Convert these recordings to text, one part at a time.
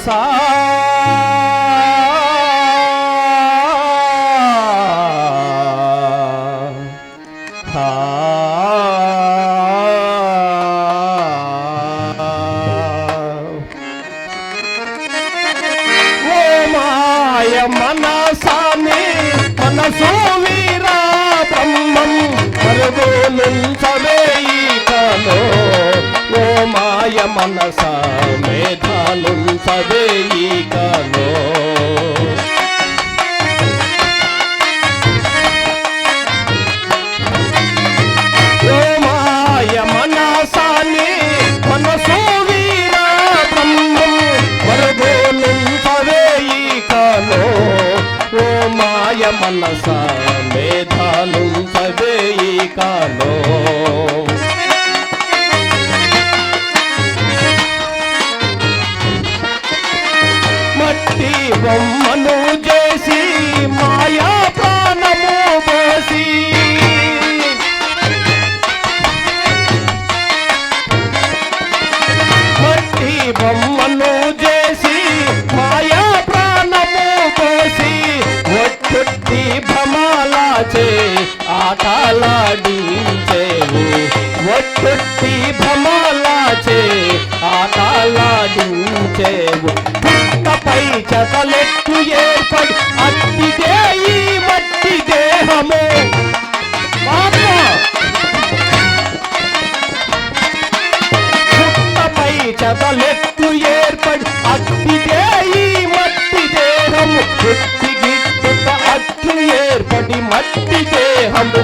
మనసా మనసాని మనసో వీరా బ్రహ్మం మరుగు నుంచవే ధీరయ మనసా మేధాలు సదే బొమ్మను చేసి మాయా ప్రాణము పోసి బొమ్మను చేసి మాయా ప్రాణము పోసి ఒట్టి భమాలాచే ఆటలాడించేవు. ఒట్టి భమాలా కాచే ఆటలాడించేవు పుట్టపై ఏర్పడి అత్తిదే ఈ మట్టి దేహమే. పుట్టపై చెతలెట్టు ఏర్పడి అత్తిదే ఈ మట్టి దేహము. పుట్టి గిట్టుట అట్టు ఏర్పడి మట్టి దేహము.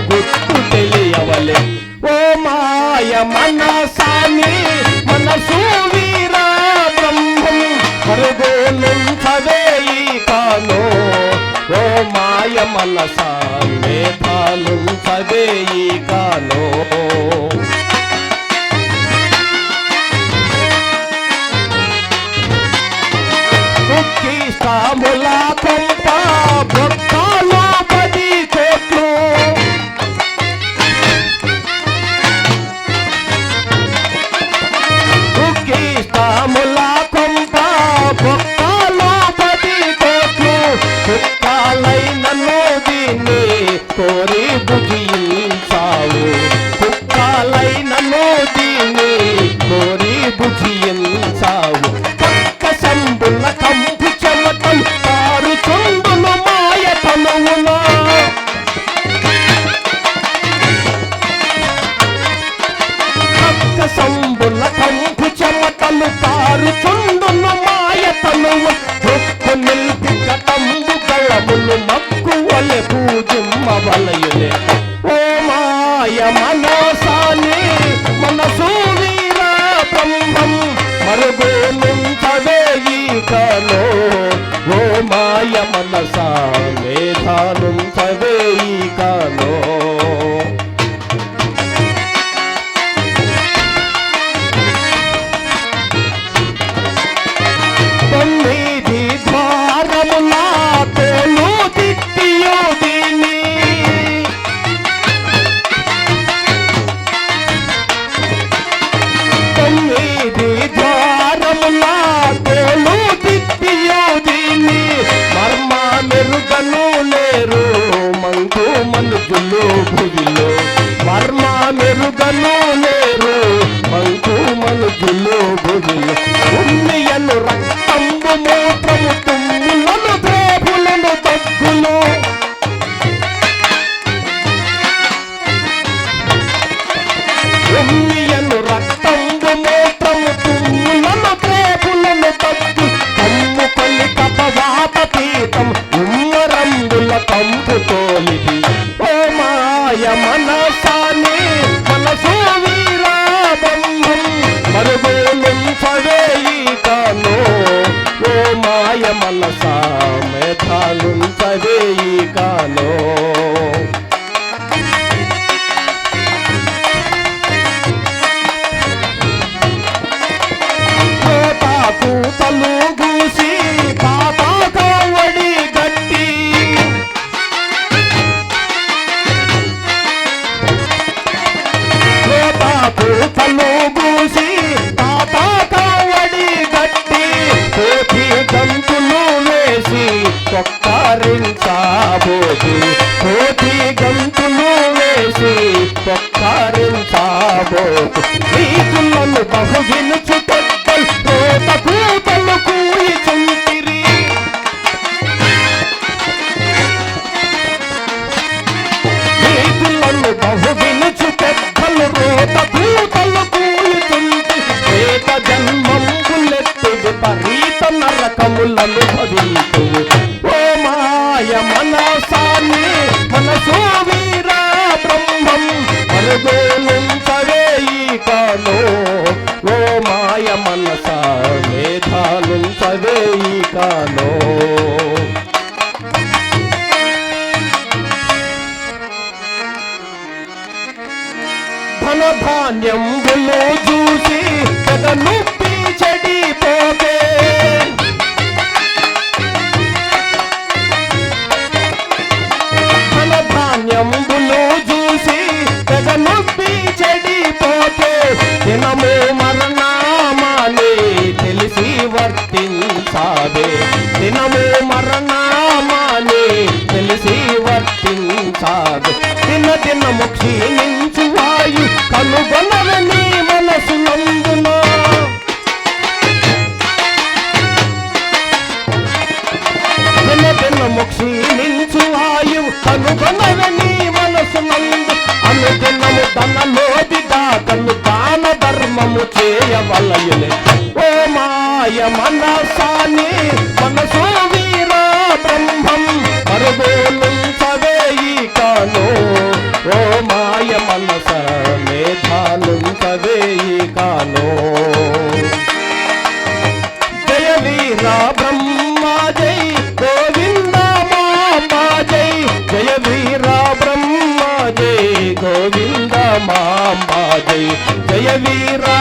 కాముల పంప బొక్కలో పది కోట్లు కాముల పంప బొక్కలో పది కోట్లు కుక్కలైన నోదిని కోరి బుజియ Perú గీతాలో ధనధాన్యం చూసి కథ నొప్పి చెడి నిత్యము క్షీణించు వాయు కనుగొనవని మనసు నందునో దినము క్షీణించు వాయు కనుగొనవని మనసు నందు. అనుదినము తనలోది దాతను దాన ధర్మము చేయవలయని ஜெய வீரா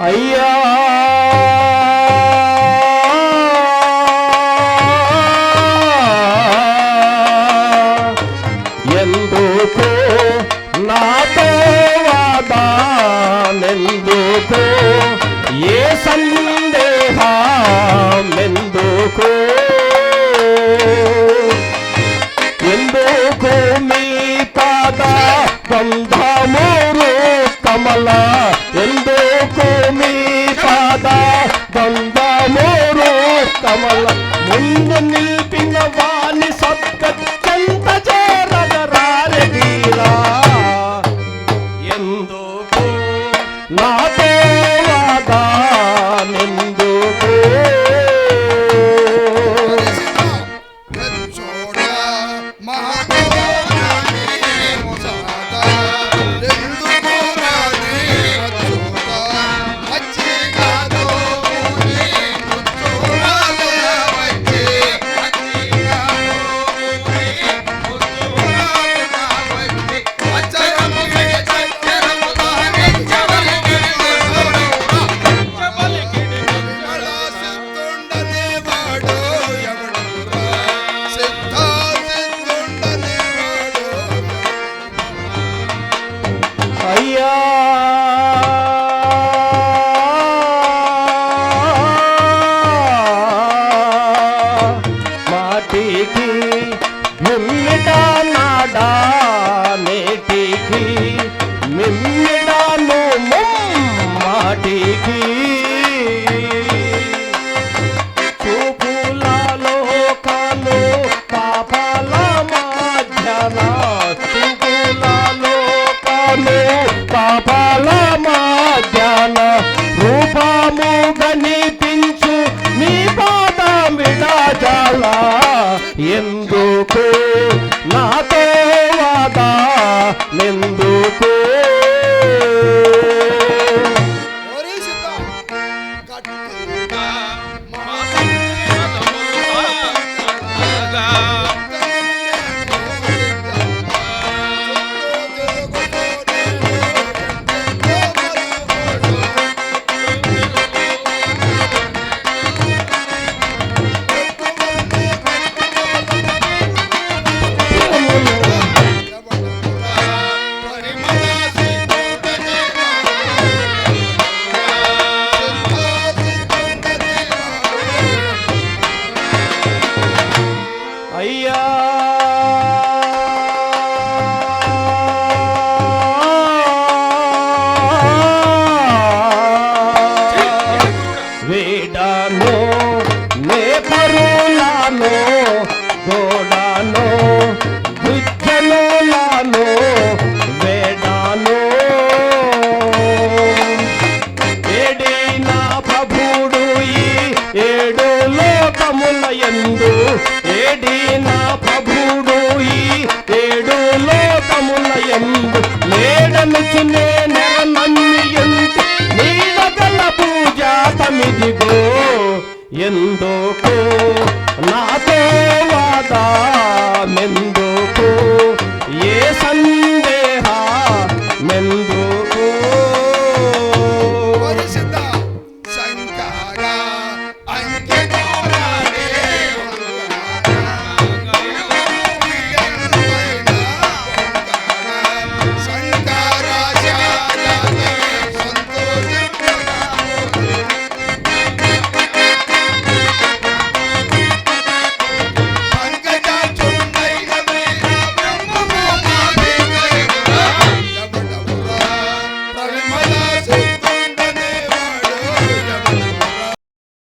అయ్యా! ఎందుకు నాతో వాదానెందుకు ఏ సందేహం? ఎందుకు? ఎందుకు మీ తాత బంధమూరు కమలా? ತಂದ ಮೂರು ಕಮಲ ಮುಂದೆ ನಿಲ್ಪಿನ ಬಾಲಿಸ తోడాలో విద్యలోలాలో వేడాలో. ఏడైనా ప్రభుడు ఈ ఏడు లోకముల ఎందు ఏడైనా ప్రభుడు ఈ ఏడు లోకముల ఎందు లేడనుచు నేనెరనమ్మి ఎందు నీడగల పూజాతమిదిగో ఎందోకో నాతో సదా మెందుకు? ఏ